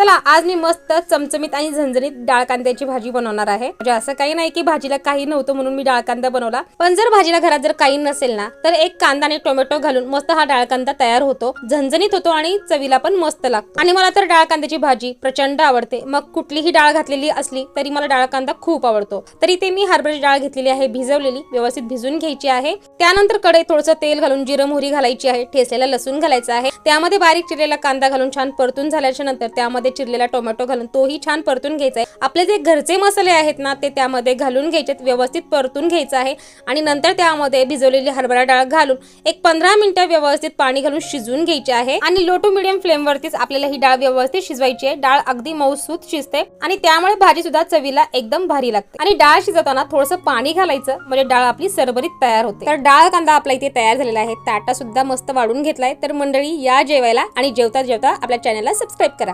चला आज मी मस्त चमचमीत आणि झणझणीत डाळ कांद्याची भाजी बनवणार आहे. म्हणजे असं काही नाही की भाजीला काही नव्हतं म्हणून मी डाळ कांदा बनवला. पण जर भाजीला घरात जर काही नसेल ना तर एक कांदा आणि टोमॅटो घालून मस्त हा डाळ कांदा तयार होतो झणझणीत होतो आणि चवीला पण मस्त लागतो. आणि मला तर डाळ कांद्याची भाजी प्रचंड आवडते. मग कुठलीही डाळ घातलेली असली तरी मला डाळ कांदा खूप आवडतो. तरी ते मी हरभऱ्याची डाळ घेतलेली आहे भिजवलेली व्यवस्थित भिजून घ्यायची आहे. त्यानंतरकडे थोडंसं तेल घालून जिरं मोहरी घालायची आहे ठेसलेला लसूण घालायचा आहे. त्यामध्ये बारीक चिरलेला कांदा घालून छान परतून झाल्याच्यानंतर त्यामध्ये चिरलेला टोमॅटो घालून तोही छान परतून घ्यायचा आहे. आपले जे घरचे मसाले आहेत ना ते त्यामध्ये घालून घ्यायचे व्यवस्थित परतून घ्यायचं आहे. आणि नंतर त्यामध्ये भिजवलेली हरभरा डाळ घालून एक पंधरा मिनिटं व्यवस्थित पाणी घालून शिजवून घ्यायची आहे. आणि लो टू मिडियम फ्लेम वरतीच आपल्याला ही डाळ व्यवस्थित शिजवायची आहे. डाळ अगदी मऊसूत शिजते. आणि त्यामुळे भाजी सुद्धा चवीला एकदम भारी लागते. आणि डाळ शिजवताना थोडंसं पाणी घालायचं म्हणजे डाळ आपली सरभरीत तयार होते. तर डाळ कांदा आपला इथे तयार झालेला आहे. ताटा सुद्धा मस्त वाढून घेतलाय. तर मंडळी या जेवायला आणि जेवता जेवता आपल्या चॅनलला सबस्क्राईब करा.